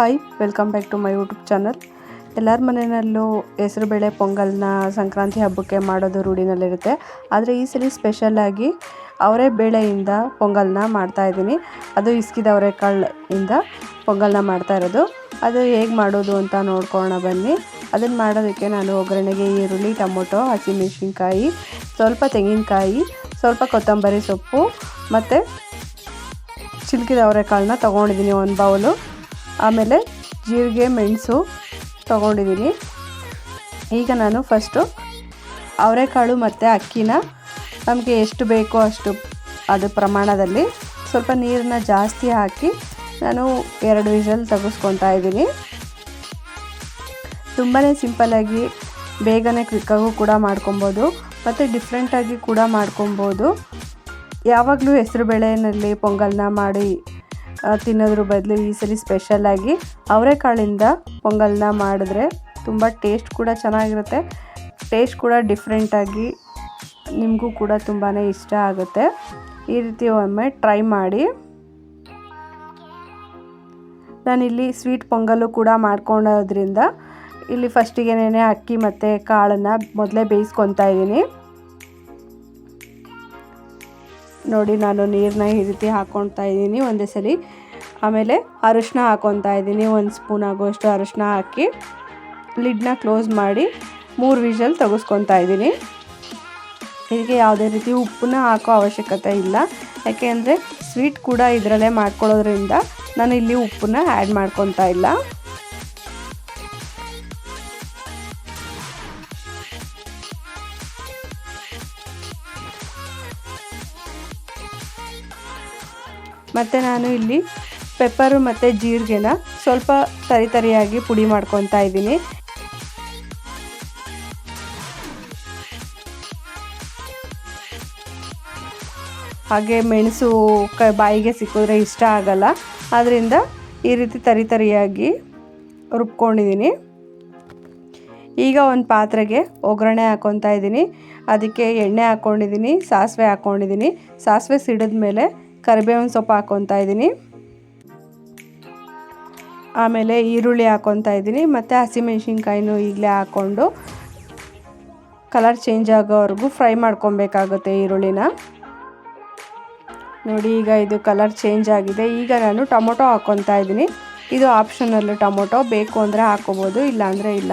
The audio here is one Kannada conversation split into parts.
Hi welcome back to my YouTube channel ಎಲ್ಲರ ಮನೆಯಲ್ಲೂ ಹೆಸರುಬೇಳೆ ಪೊಂಗಲ್ನ ಸಂಕ್ರಾಂತಿ ಹಬ್ಬಕ್ಕೆ ಮಾಡೋದು ರೂಢಿನಲ್ಲಿರುತ್ತೆ. ಆದರೆ ಈ ಸಲ ಸ್ಪೆಷಲಾಗಿ ಅವರೇ ಬೇಳೆಯಿಂದ ಪೊಂಗಲ್ನ ಮಾಡ್ತಾ ಇದ್ದೀನಿ. ಅದು ಇಸ್ಕಿದ ಅವರೆಕಾಳಿಂದ ಪೊಂಗಲ್ನ ಮಾಡ್ತಾ ಇರೋದು. ಅದು ಹೇಗೆ ಮಾಡೋದು ಅಂತ ನೋಡ್ಕೊಳ್ಳೋಣ ಬನ್ನಿ. ಅದನ್ನು ಮಾಡೋದಕ್ಕೆ ನಾನು ಒಗ್ಗರಣೆಗೆ ಈರುಳ್ಳಿ, ಟೊಮೊಟೊ, ಹಸಿಮೆಣಸಿನ್ಕಾಯಿ, ಸ್ವಲ್ಪ ತೆಂಗಿನಕಾಯಿ, ಸ್ವಲ್ಪ ಕೊತ್ತಂಬರಿ ಸೊಪ್ಪು ಮತ್ತು ಚಿಲ್ಕಿದ ಅವರೆಕಾಳನ್ನ ತೊಗೊಂಡಿದ್ದೀನಿ ಒಂದು ಬೌಲು ಆಮೇಲೆ ಜೀರಿಗೆ, ಮೆಣಸು ತೊಗೊಂಡಿದ್ದೀನಿ. ಈಗ ನಾನು ಫಸ್ಟು ಅವರೆಕಾಳು ಮತ್ತು ಅಕ್ಕಿನ ನಮಗೆ ಎಷ್ಟು ಬೇಕೋ ಅಷ್ಟು ಅದು ಪ್ರಮಾಣದಲ್ಲಿ ಸ್ವಲ್ಪ ನೀರನ್ನ ಜಾಸ್ತಿ ಹಾಕಿ ನಾನು ಎರಡು ವಿಷಲ್ ತೆಗೆಸ್ಕೊತಾ ಇದ್ದೀನಿ. ತುಂಬಾ ಸಿಂಪಲ್ಲಾಗಿ ಬೇಗನೆ ಕ್ವಿಕ್ಕಾಗೂ ಕೂಡ ಮಾಡ್ಕೊಬೋದು ಮತ್ತು ಡಿಫ್ರೆಂಟಾಗಿ ಕೂಡ ಮಾಡ್ಕೊಬೋದು. ಯಾವಾಗಲೂ ಹೆಸರು ಬೇಳೆಯಲ್ಲಿ ಪೊಂಗಲ್ನ ಮಾಡಿ ತಿನ್ನೋದ್ರ ಬದಲು ಈ ಸಲ ಸ್ಪೆಷಲಾಗಿ ಅವರೆಕಾಳಿಂದ ಪೊಂಗಲ್ನ ಮಾಡಿದ್ರೆ ತುಂಬ ಟೇಸ್ಟ್ ಕೂಡ ಚೆನ್ನಾಗಿರುತ್ತೆ. ಟೇಸ್ಟ್ ಕೂಡ ಡಿಫ್ರೆಂಟಾಗಿ ನಿಮಗೂ ಕೂಡ ತುಂಬಾ ಇಷ್ಟ ಆಗುತ್ತೆ. ಈ ರೀತಿ ಒಮ್ಮೆ ಟ್ರೈ ಮಾಡಿ. ನಾನಿಲ್ಲಿ ಸ್ವೀಟ್ ಪೊಂಗಲ್ಲು ಕೂಡ ಮಾಡ್ಕೊಳ್ಳೋದ್ರಿಂದ ಇಲ್ಲಿ ಫಸ್ಟಿಗೆನೇ ಅಕ್ಕಿ ಮತ್ತು ಕಾಳನ್ನು ಮೊದಲೇ ಬೇಯಿಸ್ಕೊತಾ ಇದ್ದೀನಿ. ನೋಡಿ ನಾನು ನೀರನ್ನ ಈ ರೀತಿ ಹಾಕ್ಕೊಳ್ತಾ ಇದ್ದೀನಿ ಒಂದೇ ಸಲ. ಆಮೇಲೆ ಅರಶಿನ ಹಾಕ್ಕೊತಾ ಇದ್ದೀನಿ, ಒಂದು ಸ್ಪೂನ್ ಆಗುವಷ್ಟು ಅರಶಿನ ಹಾಕಿ. ಲಿಡ್ನ ಕ್ಲೋಸ್ ಮಾಡಿ ಮೂರು ವಿಷಲ್ ತೆಗೆಸ್ಕೊತಾ ಇದ್ದೀನಿ. ಹೀಗೆ ಯಾವುದೇ ರೀತಿ ಉಪ್ಪನ್ನ ಹಾಕೋ ಅವಶ್ಯಕತೆ ಇಲ್ಲ. ಯಾಕೆಂದರೆ ಸ್ವೀಟ್ ಕೂಡ ಇದರಲ್ಲೇ ಮಾಡ್ಕೊಳ್ಳೋದ್ರಿಂದ ನಾನು ಇಲ್ಲಿ ಉಪ್ಪನ್ನ ಆ್ಯಡ್ ಮಾಡ್ಕೊತಾ ಇಲ್ಲ. ಮತ್ತು ನಾನು ಇಲ್ಲಿ ಪೆಪ್ಪರು ಮತ್ತು ಜೀರಿಗೆನ ಸ್ವಲ್ಪ ತರಿ ತರಿಯಾಗಿ ಪುಡಿ ಮಾಡ್ಕೊತಾ ಇದ್ದೀನಿ. ಹಾಗೆ ಮೆಣಸು ಕ ಬಾಯಿಗೆ ಸಿಕ್ಕಿದ್ರೆ ಇಷ್ಟ ಆಗಲ್ಲ. ಆದ್ದರಿಂದ ಈ ರೀತಿ ತರಿ ತರಿಯಾಗಿ ರುಬ್ಕೊಂಡಿದ್ದೀನಿ. ಈಗ ಒಂದು ಪಾತ್ರೆಗೆ ಒಗ್ಗರಣೆ ಹಾಕ್ಕೊತಾ ಇದ್ದೀನಿ. ಅದಕ್ಕೆ ಎಣ್ಣೆ ಹಾಕ್ಕೊಂಡಿದ್ದೀನಿ ಸಾಸಿವೆ ಹಾಕ್ಕೊಂಡಿದ್ದೀನಿ ಸಾಸಿವೆ ಸಿಡಿದ ಮೇಲೆ ಕರಿಬೇವಿನ ಸೊಪ್ಪು ಹಾಕ್ಕೊತಾ ಇದ್ದೀನಿ. ಆಮೇಲೆ ಈರುಳ್ಳಿ ಹಾಕ್ಕೊತಾ ಇದ್ದೀನಿ. ಮತ್ತು ಹಸಿಮೆಣ್ಸಿನ್ಕಾಯಿನೂ ಈಗಲೇ ಹಾಕ್ಕೊಂಡು ಕಲರ್ ಚೇಂಜ್ ಆಗೋವರೆಗೂ ಫ್ರೈ ಮಾಡ್ಕೊಬೇಕಾಗುತ್ತೆ ಈರುಳ್ಳಿನ. ನೋಡಿ, ಈಗ ಇದು ಕಲರ್ ಚೇಂಜ್ ಆಗಿದೆ. ಈಗ ನಾನು ಟೊಮೊಟೊ ಹಾಕ್ಕೊತಾ ಇದ್ದೀನಿ. ಇದು ಆಪ್ಷನಲ್ಲು ಟೊಮೊಟೊ. ಬೇಕು ಅಂದರೆ ಹಾಕ್ಕೋಬೋದು ಇಲ್ಲಾಂದರೆ ಇಲ್ಲ.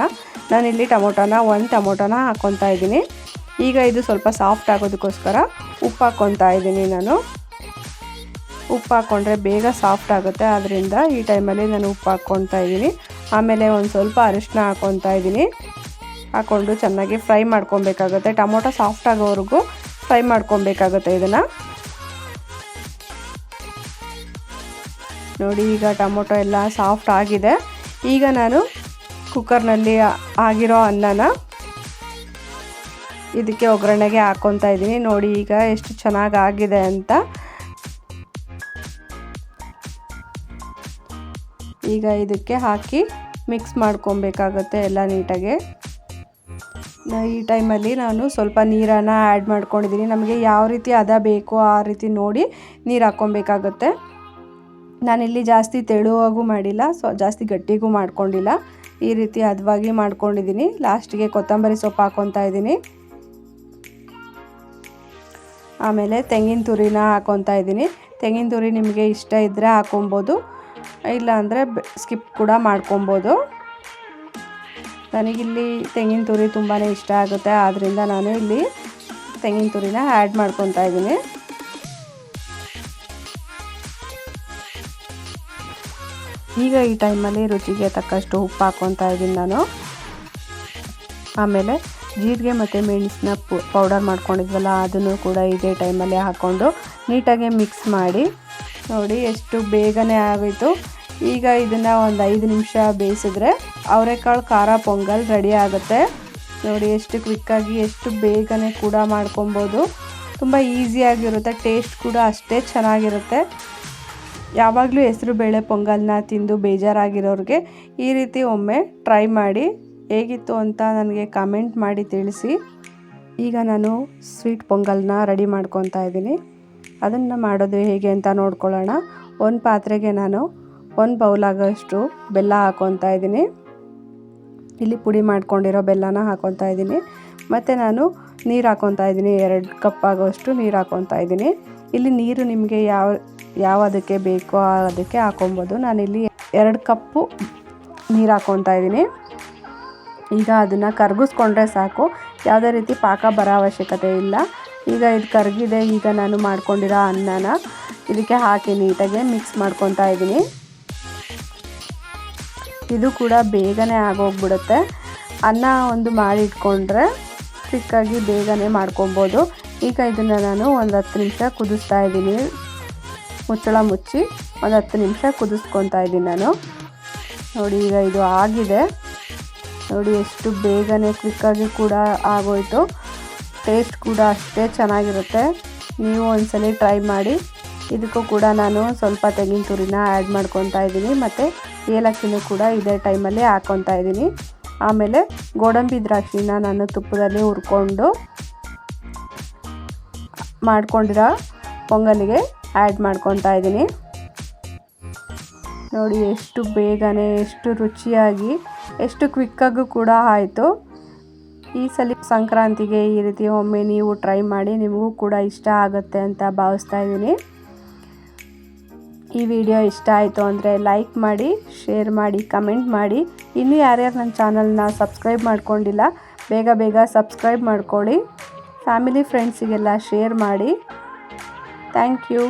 ನಾನಿಲ್ಲಿ ಟೊಮೊಟೊನ ಒಂದು ಟೊಮೊಟೊನ ಹಾಕ್ಕೊತಾ ಇದ್ದೀನಿ. ಈಗ ಇದು ಸ್ವಲ್ಪ ಸಾಫ್ಟ್ ಆಗೋದಕ್ಕೋಸ್ಕರ ಉಪ್ಪು ಹಾಕ್ಕೊತಾ ಇದ್ದೀನಿ ನಾನು. ಉಪ್ಪು ಹಾಕ್ಕೊಂಡ್ರೆ ಬೇಗ ಸಾಫ್ಟ್ ಆಗುತ್ತೆ. ಆದ್ದರಿಂದ ಈ ಟೈಮಲ್ಲಿ ನಾನು ಉಪ್ಪು ಹಾಕ್ಕೊತಾ ಇದ್ದೀನಿ. ಆಮೇಲೆ ಒಂದು ಸ್ವಲ್ಪ ಅರಿಶಿನ ಹಾಕ್ಕೊತಾ ಇದ್ದೀನಿ. ಹಾಕ್ಕೊಂಡು ಚೆನ್ನಾಗಿ ಫ್ರೈ ಮಾಡ್ಕೊಬೇಕಾಗುತ್ತೆ ಟೊಮೊಟೊ ಸಾಫ್ಟ್ ಆಗೋವರೆಗೂ ಫ್ರೈ ಮಾಡ್ಕೊಬೇಕಾಗುತ್ತೆ ಇದನ್ನು. ನೋಡಿ ಈಗ ಟೊಮೊಟೊ ಎಲ್ಲ ಸಾಫ್ಟ್ ಆಗಿದೆ. ಈಗ ನಾನು ಕುಕ್ಕರ್ನಲ್ಲಿ ಆಗಿರೋ ಅನ್ನನ ಇದಕ್ಕೆ ಒಗ್ಗರಣೆಗೆ ಹಾಕ್ಕೊತಾ ಇದ್ದೀನಿ. ನೋಡಿ ಈಗ ಎಷ್ಟು ಚೆನ್ನಾಗಿ ಆಗಿದೆ ಅಂತ. ಈಗ ಇದಕ್ಕೆ ಹಾಕಿ ಮಿಕ್ಸ್ ಮಾಡ್ಕೊಬೇಕಾಗತ್ತೆ ಎಲ್ಲ ನೀಟಾಗಿ. ಈ ಟೈಮಲ್ಲಿ ನಾನು ಸ್ವಲ್ಪ ನೀರನ್ನು ಆ್ಯಡ್ ಮಾಡ್ಕೊಂಡಿದ್ದೀನಿ. ನಮಗೆ ಯಾವ ರೀತಿ ಅದ ಬೇಕೋ ಆ ರೀತಿ ನೋಡಿ ನೀರು ಹಾಕ್ಕೊಬೇಕಾಗತ್ತೆ. ನಾನಿಲ್ಲಿ ಜಾಸ್ತಿ ತೆಳುವಾಗೂ ಮಾಡಿಲ್ಲ ಸೊ ಜಾಸ್ತಿ ಗಟ್ಟಿಗೂ ಮಾಡ್ಕೊಂಡಿಲ್ಲ. ಈ ರೀತಿ ಹದವಾಗಿ ಮಾಡ್ಕೊಂಡಿದ್ದೀನಿ. ಲಾಸ್ಟಿಗೆ ಕೊತ್ತಂಬರಿ ಸೊಪ್ಪು ಹಾಕ್ಕೊತಾ ಇದ್ದೀನಿ. ಆಮೇಲೆ ತೆಂಗಿನ ತುರಿನ ಹಾಕ್ಕೊತಾ ಇದ್ದೀನಿ. ತೆಂಗಿನ ತುರಿ ನಿಮಗೆ ಇಷ್ಟ ಇದ್ದರೆ ಹಾಕೊಬೋದು. ಇಲ್ಲ ಅಂದರೆ ಸ್ಕಿಪ್ ಕೂಡ ಮಾಡ್ಕೊಬೋದು. ನನಗಿಲ್ಲಿ ತೆಂಗಿನ ತುರಿ ತುಂಬಾ ಇಷ್ಟ ಆಗುತ್ತೆ ಆದ್ದರಿಂದ ನಾನು ಇಲ್ಲಿ ತೆಂಗಿನ ತುರಿನ ಆ್ಯಡ್ ಮಾಡ್ಕೊತಾ ಇದ್ದೀನಿ. ಈಗ ಈ ಟೈಮಲ್ಲಿ ರುಚಿಗೆ ತಕ್ಕಷ್ಟು ಉಪ್ಪು ಹಾಕ್ಕೊತಾ ಇದ್ದೀನಿ ನಾನು. ಆಮೇಲೆ ಜೀರಿಗೆ ಮತ್ತು ಮೆಣಸನ್ನ ಪೌಡರ್ ಮಾಡ್ಕೊಂಡಿದ್ವಲ್ಲ, ಅದನ್ನು ಕೂಡ ಇದೇ ಟೈಮಲ್ಲಿ ಹಾಕ್ಕೊಂಡು ನೀಟಾಗಿ ಮಿಕ್ಸ್ ಮಾಡಿ. ನೋಡಿ ಎಷ್ಟು ಬೇಗನೆ ಆಗೋಯಿತು. ಈಗ ಇದನ್ನು ಒಂದು ಐದು ನಿಮಿಷ ಬೇಯಿಸಿದ್ರೆ ಅವರೆಕಾಳು ಖಾರ ಪೊಂಗಲ್ ರೆಡಿ ಆಗುತ್ತೆ. ನೋಡಿ ಎಷ್ಟು ಕ್ವಿಕ್ಕಾಗಿ ಎಷ್ಟು ಬೇಗನೆ ಕೂಡ ಮಾಡ್ಕೊಬೋದು. ತುಂಬ ಈಸಿಯಾಗಿರುತ್ತೆ ಟೇಸ್ಟ್ ಕೂಡ ಅಷ್ಟೇ ಚೆನ್ನಾಗಿರುತ್ತೆ. ಯಾವಾಗಲೂ ಹೆಸರು ಬೇಳೆ ಪೊಂಗಲ್ನ ತಿಂದು ಬೇಜಾರಾಗಿರೋರಿಗೆ ಈ ರೀತಿ ಒಮ್ಮೆ ಟ್ರೈ ಮಾಡಿ ಹೇಗಿತ್ತು ಅಂತ ನನಗೆ ಕಮೆಂಟ್ ಮಾಡಿ ತಿಳಿಸಿ. ಈಗ ನಾನು ಸ್ವೀಟ್ ಪೊಂಗಲ್ನ ರೆಡಿ ಮಾಡ್ಕೊತಾ ಇದ್ದೀನಿ. ಅದನ್ನು ಮಾಡೋದು ಹೇಗೆ ಅಂತ ನೋಡ್ಕೊಳ್ಳೋಣ. ಒಂದು ಪಾತ್ರೆಗೆ ನಾನು ಒಂದು ಬೌಲ್ ಆಗೋಷ್ಟು ಬೆಲ್ಲ ಹಾಕೊತಾ ಇದ್ದೀನಿ. ಇಲ್ಲಿ ಪುಡಿ ಮಾಡ್ಕೊಂಡಿರೋ ಬೆಲ್ಲನ ಹಾಕೊತಾ ಇದ್ದೀನಿ. ಮತ್ತು ನಾನು ನೀರು ಹಾಕೊತಾ ಇದ್ದೀನಿ. ಎರಡು ಕಪ್ ಆಗೋಷ್ಟು ನೀರು ಹಾಕೊತಾ ಇದ್ದೀನಿ. ಇಲ್ಲಿ ನೀರು ನಿಮಗೆ ಯಾವ ಯಾವ ಅದಕ್ಕೆ ಬೇಕೋ ಅದಕ್ಕೆ ಹಾಕೊಬೋದು. ನಾನಿಲ್ಲಿ ಎರಡು ಕಪ್ಪು ನೀರು ಹಾಕೊತಾ ಇದ್ದೀನಿ. ಈಗ ಅದನ್ನು ಕರಗಿಸ್ಕೊಂಡ್ರೆ ಸಾಕು. ಯಾವುದೇ ರೀತಿ ಪಾಕ ಬರೋ ಅವಶ್ಯಕತೆ ಇಲ್ಲ. ಈಗ ಇದು ಕರಗಿದೆ, ಈಗ ನಾನು ಮಾಡ್ಕೊಂಡಿರೋ ಅನ್ನನ ಇದಕ್ಕೆ ಹಾಕಿ ನೀಟಾಗಿ ಮಿಕ್ಸ್ ಮಾಡ್ಕೊತಾ ಇದ್ದೀನಿ. ಇದು ಕೂಡ ಬೇಗನೆ ಆಗೋಗ್ಬಿಡುತ್ತೆ. ಅನ್ನ ಒಂದು ಮಾಡಿ ಇಟ್ಕೊಂಡ್ರೆ ಬೇಗನೆ ಮಾಡ್ಕೊಬೋದು. ಈಗ ಇದನ್ನು ನಾನು ಒಂದು ಹತ್ತು ನಿಮಿಷ ಕುದಿಸ್ತಾ ಇದ್ದೀನಿ. ಮುಚ್ಚಳ ಮುಚ್ಚಿ ಒಂದು ಹತ್ತು ನಿಮಿಷ ಕುದಿಸ್ಕೊತಾ ಇದ್ದೀನಿ ನಾನು. ನೋಡಿ, ಈಗ ಇದು ಆಗಿದೆ. ನೋಡಿ, ಎಷ್ಟು ಬೇಗನೆ ಕ್ವಿಕ್ಕಾಗಿ ಕೂಡ ಆಗೋಯ್ತು. ಟೇಸ್ಟ್ ಕೂಡ ಅಷ್ಟೇ ಚೆನ್ನಾಗಿರುತ್ತೆ. ನೀವು ಒಂದ್ಸಲ ಟ್ರೈ ಮಾಡಿ. ಇದಕ್ಕೂ ಕೂಡ ನಾನು ಸ್ವಲ್ಪ ತೆಂಗಿನ ತುರಿನ ಆ್ಯಡ್ ಮಾಡ್ಕೊತಾ ಇದ್ದೀನಿ. ಮತ್ತು ಏಲಕ್ಕಿನೂ ಕೂಡ ಇದೇ ಟೈಮಲ್ಲಿ ಹಾಕ್ಕೊತಾ ಇದ್ದೀನಿ. ಆಮೇಲೆ ಗೋಡಂಬಿ ದ್ರಾಕ್ಷಿನ ನಾನು ತುಪ್ಪದಲ್ಲಿ ಹುರ್ಕೊಂಡು ಮಾಡ್ಕೊಂಡಿರೋ ಪೊಂಗಲಿಗೆ ಆ್ಯಡ್ ಮಾಡ್ಕೊತಾ ಇದ್ದೀನಿ. ನೋಡಿ ಎಷ್ಟು ಬೇಗನೆ, ಎಷ್ಟು ರುಚಿಯಾಗಿ, ಎಷ್ಟು ಕ್ವಿಕ್ಕಾಗೂ ಕೂಡ ಆಯಿತು. ಈ ಸಲ ಸಂಕ್ರಾಂತಿಗೆ ಈ ರೀತಿ ಒಮ್ಮೆ ನೀವು ಟ್ರೈ ಮಾಡಿ ನಿಮಗೂ ಕೂಡ ಇಷ್ಟ ಆಗುತ್ತೆ ಅಂತ ಭಾವಿಸ್ತಾ ಇದ್ದೀನಿ. ಈ ವಿಡಿಯೋ ಇಷ್ಟ ಆಯಿತು ಅಂದರೆ ಲೈಕ್ ಮಾಡಿ, ಶೇರ್ ಮಾಡಿ, ಕಮೆಂಟ್ ಮಾಡಿ. ಇನ್ನೂ ಯಾರ್ಯಾರು ನನ್ನ ಚಾನಲ್ನ ಸಬ್ಸ್ಕ್ರೈಬ್ ಮಾಡ್ಕೊಂಡಿಲ್ಲ, ಬೇಗ ಬೇಗ ಸಬ್ಸ್ಕ್ರೈಬ್ ಮಾಡ್ಕೊಳ್ಳಿ. ಫ್ಯಾಮಿಲಿ ಫ್ರೆಂಡ್ಸಿಗೆಲ್ಲ ಶೇರ್ ಮಾಡಿ. Thank you.